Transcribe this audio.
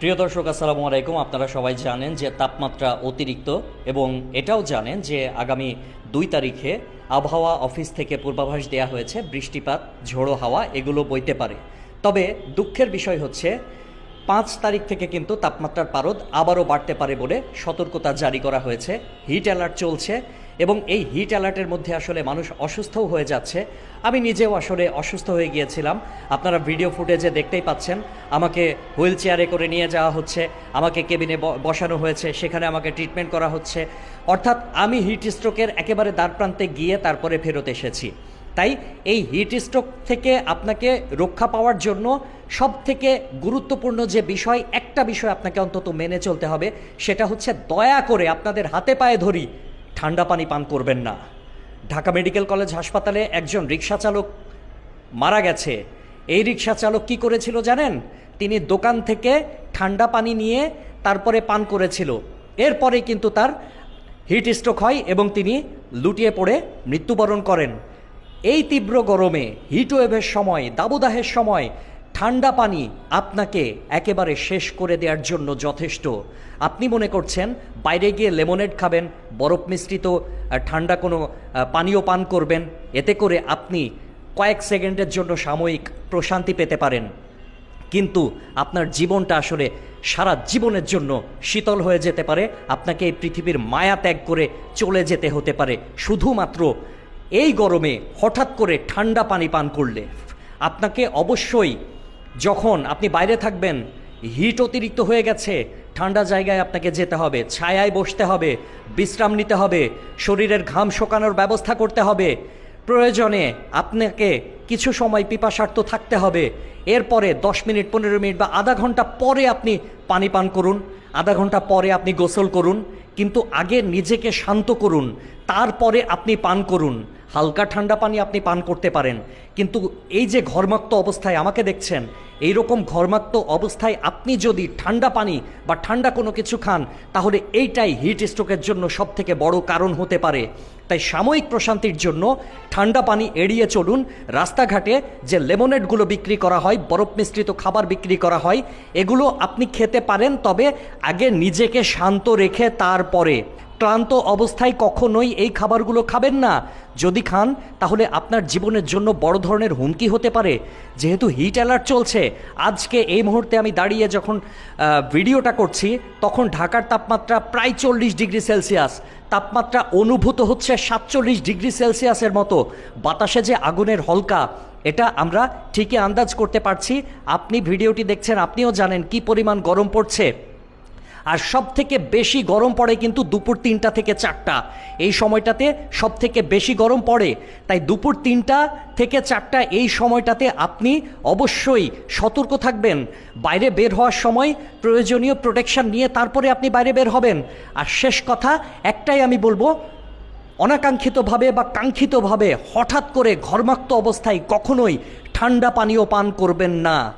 প্রিয় দর্শক, আসসালামু আলাইকুম। আপনারা সবাই জানেন যে তাপমাত্রা অতিরিক্ত এবং এটাও জানেন যে আগামী দুই তারিখে আবহাওয়া অফিস থেকে পূর্বাভাস দেওয়া হয়েছে, বৃষ্টিপাত, ঝোড়ো হাওয়া, এগুলো বইতে পারে। তবে দুঃখের বিষয় হচ্ছে, পাঁচ তারিখ থেকে কিন্তু তাপমাত্রার পারদ আবারও বাড়তে পারে বলে সতর্কতা জারি করা হয়েছে। হিট অ্যালার্ট চলছে এবং এই হিট অ্যালার্টের মধ্যে আসলে মানুষ অসুস্থও হয়ে যাচ্ছে। আমি নিজেও আসলে অসুস্থ হয়ে গিয়েছিলাম। আপনারা ভিডিও ফুটেজে দেখতেই পাচ্ছেন। আমাকে হুইল চেয়ারে করে নিয়ে যাওয়া হচ্ছে। আমাকে কেবিনে বসানো হয়েছে। সেখানে আমাকে ট্রিটমেন্ট করা হচ্ছে। অর্থাৎ আমি হিট স্ট্রোকের একেবারে দ্বার প্রান্তে গিয়ে তারপরে ফেরত এসেছি। তাই এই হিট স্ট্রোক থেকে আপনাকে রক্ষা পাওয়ার জন্য সব থেকে গুরুত্বপূর্ণ যে বিষয়, একটা বিষয় আপনাকে অন্তত মেনে চলতে হবে, সেটা হচ্ছে দয়া করে আপনাদের হাতে পায়ে ধরি। ঠান্ডা পানি পান করবেন না। ঢাকা মেডিকেল কলেজ হাসপাতালে একজন রিক্সা চালক মারা গেছে। এই রিক্সা চালক কি করেছিল জানেন? তিনি দোকান থেকে ঠান্ডা পানি নিয়ে তারপরে পান করেছিল। এরপরে কিন্তু তার হিট স্ট্রোক হয় এবং তিনি লুটিয়ে পড়ে মৃত্যুবরণ করেন। এই তীব্র গরমে হিট ওয়েভের সময়, দাবদাহের সময় ঠান্ডা পানি আপনাকে একেবারে শেষ করে দেওয়ার জন্য যথেষ্ট। আপনি মনে করছেন, বাইরে গিয়ে লেমনেড খাবেন, বরফ মিশ্রিত ঠান্ডা কোনো পানীয় পান করবেন, এতে করে আপনি কয়েক সেকেন্ডের জন্য সাময়িক প্রশান্তি পেতে পারেন। কিন্তু আপনার জীবনটা আসলে সারা জীবনের জন্য শীতল হয়ে যেতে পারে, আপনাকে এই পৃথিবীর মায়া ত্যাগ করে চলে যেতে হতে পারে। শুধুমাত্র এই গরমে হঠাৎ করে ঠান্ডা পানি পান করলে। আপনাকে অবশ্যই যখন আপনি বাইরে থাকবেন হিট অতিরিক্ত হয়ে গেছে, ঠান্ডা জায়গায় আপনাকে যেতে হবে, ছায়ায় বসতে হবে, বিশ্রাম নিতে হবে, শরীরের ঘাম শোকানোর ব্যবস্থা করতে হবে। প্রয়োজনে আপনাকে কিছু সময় পিপাসার্থ থাকতে হবে। এরপরে দশ মিনিট, পনেরো মিনিট বা আধা ঘণ্টা পরে আপনি পানি পান করুন, আধা ঘণ্টা পরে আপনি গোসল করুন, কিন্তু আগে নিজেকে শান্ত করুন, তারপরে আপনি পান করুন। হালকা ঠান্ডা পানি আপনি পান করতে পারেন। কিন্তু এই যে ঘর্মাক্ত অবস্থায় আমাকে দেখছেন এই রকম ঘর্মাক্ত অবস্থায় আপনি যদি ঠান্ডা পানি বা ঠান্ডা কোনো কিছু খান, তাহলে এইটাই হিট স্ট্রোকের জন্য সব থেকে বড় কারণ হতে পারে। তাই সাময়িক প্রশান্তির জন্য ঠান্ডা পানি এড়িয়ে চলুন। রাস্তাঘাটে যে লেমনেডগুলো বিক্রি করা হয়, বরফ মিশ্রিত খাবার বিক্রি করা হয়, এগুলো আপনি খেতে পারেন, তবে আগে নিজেকে শান্ত রেখে তারপরে। ক্লান্ত অবস্থায় কখনোই এই খাবারগুলো খাবেন না। যদি খান, তাহলে আপনার জীবনের জন্য বড় ধরনের হুমকি হতে পারে। যেহেতু হিট অ্যালার্ট চলছে, আজকে এই মুহূর্তে আমি দাঁড়িয়ে যখন ভিডিওটা করছি, তখন ঢাকার তাপমাত্রা প্রায় চল্লিশ ডিগ্রি সেলসিয়াস। তাপমাত্রা অনুভূত হচ্ছে সাতচল্লিশ ডিগ্রি সেলসিয়াসের মতো। বাতাসে যে আগুনের হলকা, এটা আমরা ঠিকই আন্দাজ করতে পারছি। আপনি ভিডিওটি দেখছেন, আপনিও জানেন কি পরিমাণ গরম পড়ছে। আর সব থেকে বেশি গরম পড়ে কিন্তু দুপুর তিনটা থেকে চারটা। এই সময়টাতে সব থেকে বেশি গরম পড়ে, তাই দুপুর তিনটা থেকে চারটা এই সময়টাতে আপনি অবশ্যই সতর্ক থাকবেন। বাইরে বের হওয়ার সময় প্রয়োজনীয় প্রোটেকশন নিয়ে তারপরে আপনি বাইরে বের হবেন। আর শেষ কথা, একটাই আমি বলব, অনাকাঙ্ক্ষিতভাবে বা কাঙ্ক্ষিতভাবে হঠাৎ করে ঘর্মাক্ত অবস্থায় কখনোই ঠান্ডা পানীয় পান করবেন না।